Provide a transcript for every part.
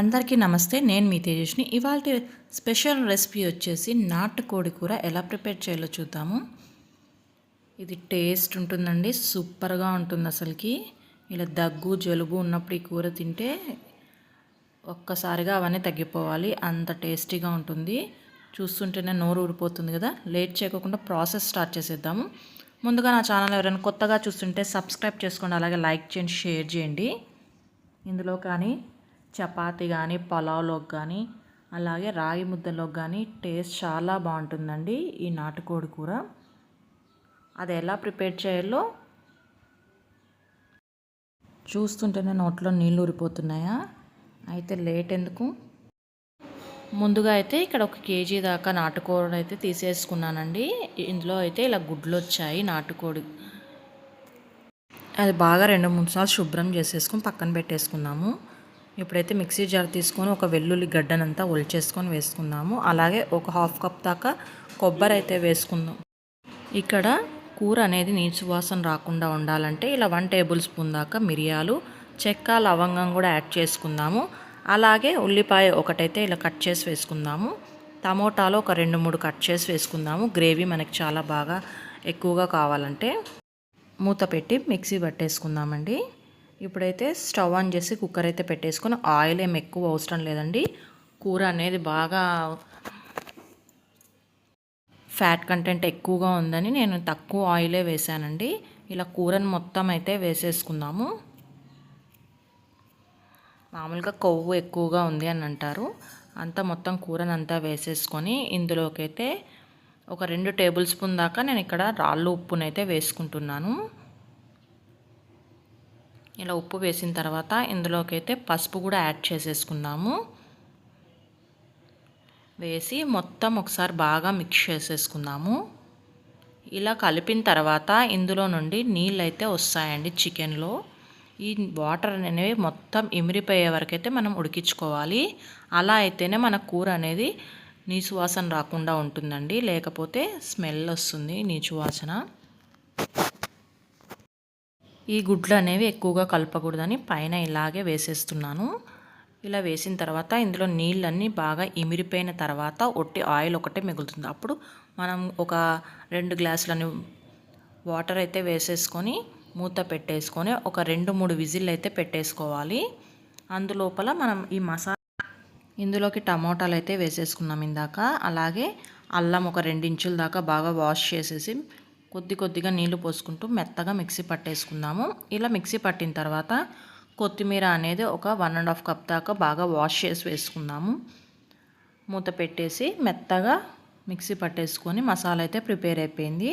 అందరికీ నమస్తే నేను మీ తేజస్ని ఇవాళ స్పెషల్ రెసిపీ వచ్చేసి నాటుకోడి కూర ఎలా ప్రిపేర్ చేయాలో చూద్దాము. ఇది టేస్ట్ ఉంటుందండి సూపర్గా ఉంటుంది అసలుకి. ఇలా దగ్గు జలుబు ఉన్నప్పుడు ఈ కూర తింటే ఒక్కసారిగా అవన్నీ తగ్గిపోవాలి అంత టేస్టీగా ఉంటుంది. చూస్తుంటేనే నోరు ఊరిపోతుంది కదా. లేట్ చేయకుండా ప్రాసెస్ స్టార్ట్ చేసేద్దాము. ముందుగా నా ఛానల్ ఎవరైనా కొత్తగా చూస్తుంటే సబ్స్క్రైబ్ చేసుకోండి అలాగే లైక్ చేయండి షేర్ చేయండి. ఇందులో కానీ చపాతి కానీ పలావ్లోకి కానీ అలాగే రాగి ముద్దలోకి కానీ టేస్ట్ చాలా బాగుంటుందండి ఈ నాటుకోడి కూర. అది ఎలా ప్రిపేర్ చేయాలో చూస్తుంటేనే నోట్లో నీళ్ళు ఊరిపోతున్నాయా? అయితే లేట్ ఎందుకు? ముందుగా అయితే ఇక్కడ ఒక కేజీ దాకా నాటుకోడి అయితే తీసేసుకున్నానండి. ఇందులో అయితే ఇలా గుడ్లు వచ్చాయి నాటుకోడి. అది బాగా రెండు మూడు సార్లు శుభ్రం చేసేసుకుని పక్కన పెట్టేసుకున్నాము ఇప్పుడైతే మిక్సీ జార్ తీసుకొని ఒక వెల్లుల్లి గడ్డనంతా ఒలిచేసుకొని వేసుకుందాము. అలాగే ఒక హాఫ్ కప్ దాకా కొబ్బరి అయితే వేసుకుందాం. ఇక్కడ కూర అనేది నీచు వాసన రాకుండా ఉండాలంటే ఇలా వన్ టేబుల్ స్పూన్ దాకా మిరియాలు చెక్క లవంగం కూడా యాడ్ చేసుకుందాము. అలాగే ఉల్లిపాయ ఒకటైతే ఇలా కట్ చేసి వేసుకుందాము. టమోటాలో ఒక రెండు మూడు కట్ చేసి వేసుకుందాము. గ్రేవీ మనకి చాలా బాగా ఎక్కువగా కావాలంటే మూత పెట్టి మిక్సీ పట్టేసుకుందామండి. ఇప్పుడైతే స్టవ్ ఆన్ చేసి కుక్కర్ అయితే పెట్టేసుకొని ఆయిల్ ఏం ఎక్కువ అవసరం లేదండి. కూర అనేది బాగా ఫ్యాట్ కంటెంట్ ఎక్కువగా ఉందని నేను తక్కువ ఆయిలే వేసానండి. ఇలా కూరని మొత్తం అయితే వేసేసుకుందాము. మామూలుగా కొవ్వు ఎక్కువగా ఉంది అని అంటారు. అంతా మొత్తం కూరను అంతా వేసేసుకొని ఇందులోకైతే ఒక రెండు టేబుల్ స్పూన్ దాకా నేను ఇక్కడ రాళ్ళు ఉప్పునైతే వేసుకుంటున్నాను. ఇలా ఉప్పు వేసిన తర్వాత ఇందులోకి అయితే పసుపు కూడా యాడ్ చేసేసుకుందాము. వేసి మొత్తం ఒకసారి బాగా మిక్స్ చేసేసుకుందాము. ఇలా కలిపిన తర్వాత ఇందులో నుండి నీళ్ళు అయితే వస్తాయండి చికెన్లో. ఈ వాటర్ అనేవి మొత్తం ఇమిరిపోయే వరకు అయితే మనం ఉడికించుకోవాలి. అలా అయితేనే మన కూర అనేది నీచు వాసన రాకుండా ఉంటుందండి. లేకపోతే స్మెల్ వస్తుంది నీచు వాసన. ఈ గుడ్లు అనేవి ఎక్కువగా కలపకూడదని పైన ఇలాగే వేసేస్తున్నాను. ఇలా వేసిన తర్వాత ఇందులో నీళ్ళన్నీ బాగా ఇమిరిపోయిన తర్వాత ఒట్టి ఆయిల్ ఒకటే మిగులుతుంది. అప్పుడు మనం ఒక రెండు గ్లాసులని వాటర్ అయితే వేసేసుకొని మూత పెట్టేసుకొని ఒక రెండు మూడు విజిల్ అయితే పెట్టేసుకోవాలి. అందులోపల మనం ఈ మసాలా ఇందులోకి టమోటాలు అయితే వేసేసుకున్నాం ఇందాక. అలాగే అల్లం ఒక రెండించుల దాకా బాగా వాష్ చేసేసి కొద్ది కొద్దిగా నీళ్ళు పోసుకుంటూ మెత్తగా మిక్సీ పట్టేసుకుందాము. ఇలా మిక్సీ పట్టిన తర్వాత కొత్తిమీర అనేది ఒక వన్ అండ్ హాఫ్ కప్ దాకా బాగా వాష్ చేసి వేసుకుందాము. మూత పెట్టేసి మెత్తగా మిక్సీ పట్టేసుకొని మసాలా అయితే ప్రిపేర్ అయిపోయింది.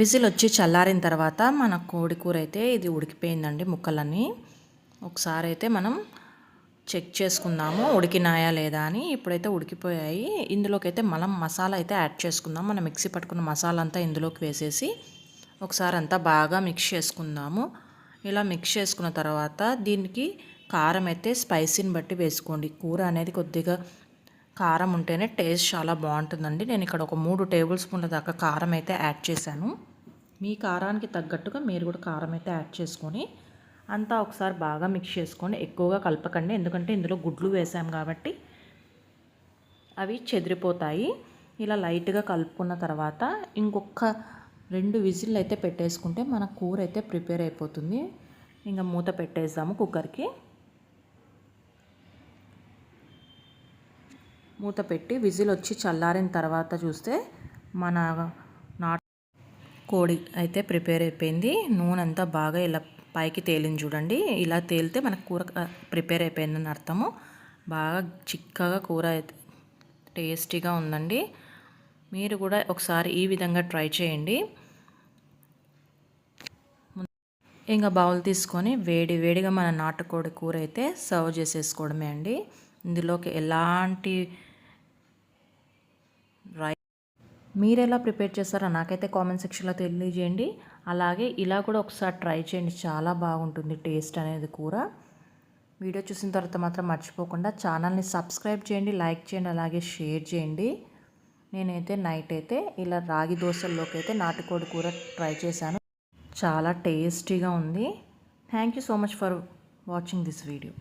విజిల్ వచ్చి చల్లారిన తర్వాత మన కోడి కూర అయితే ఇది ఉడికిపోయిందండి ముక్కలన్నీ. ఒకసారి అయితే మనం చెక్ చేసుకుందాము? ఉడికినాయా లేదా అని ఇప్పుడైతే ఉడికిపోయాయి. ఇందులోకి అయితే మనం మసాలా అయితే యాడ్ చేసుకుందాం. మనం మిక్సీ పట్టుకున్న మసాలా అంతా ఇందులోకి వేసేసి ఒకసారి అంతా బాగా మిక్స్ చేసుకుందాము. ఇలా మిక్స్ చేసుకున్న తర్వాత దీనికి కారం అయితే స్పైసీని బట్టి వేసుకోండి. కూర అనేది కొద్దిగా కారం ఉంటేనే టేస్ట్ చాలా బాగుంటుందండి. నేను ఇక్కడ ఒక మూడు టేబుల్ స్పూన్ల దాకా కారం అయితే యాడ్ చేశాను. మీ కారానికి తగ్గట్టుగా మీరు కూడా కారం అయితే యాడ్ చేసుకొని అంతా ఒకసారి బాగా మిక్స్ చేసుకొని ఎక్కువగా కలపకండి. ఎందుకంటే ఇందులో గుడ్లు వేసాం కాబట్టి అవి చెదిరిపోతాయి. ఇలా లైట్గా కలుపుకున్న తర్వాత ఇంకొక రెండు విజిల్ అయితే పెట్టేసుకుంటే మన కూర అయితే ప్రిపేర్ అయిపోతుంది. ఇంకా మూత పెట్టేద్దాము కుక్కర్కి. మూత పెట్టి విజిల్ వచ్చి చల్లారిన తర్వాత చూస్తే మన నాటు కోడి అయితే ప్రిపేర్ అయిపోయింది. నూనె అంతా బాగా ఇలా పైకి తేలింది చూడండి. ఇలా తేలితే మనకు కూర ప్రిపేర్ అయిపోయిందని అర్థము. బాగా చిక్కగా కూర టేస్టీగా ఉందండి. మీరు కూడా ఒకసారి ఈ విధంగా ట్రై చేయండి. ఇంకా బౌల్ తీసుకొని వేడి వేడిగా మన నాటుకోడి కూర అయితే సర్వ్ చేసేసుకోవడమే అండి. ఇందులోకి ఎలాంటి రై మీరు ఎలా ప్రిపేర్ చేస్తారో నాకైతే కామెంట్ సెక్షన్లో తెలియజేయండి. అలాగే ఇలా కూడా ఒకసారి ట్రై చేయండి. చాలా బాగుంటుంది టేస్ట్ అనేది కూర. వీడియో చూసిన తర్వాత మాత్రం మర్చిపోకుండా ఛానల్ని సబ్స్క్రైబ్ చేయండి లైక్ చేయండి అలాగే షేర్ చేయండి. నేనైతే నైట్ అయితే ఇలా రాగి దోశల్లోకి అయితే నాటుకోడి కూర ట్రై చేశాను. చాలా టేస్టీగా ఉంది. Thank you so much for watching this video.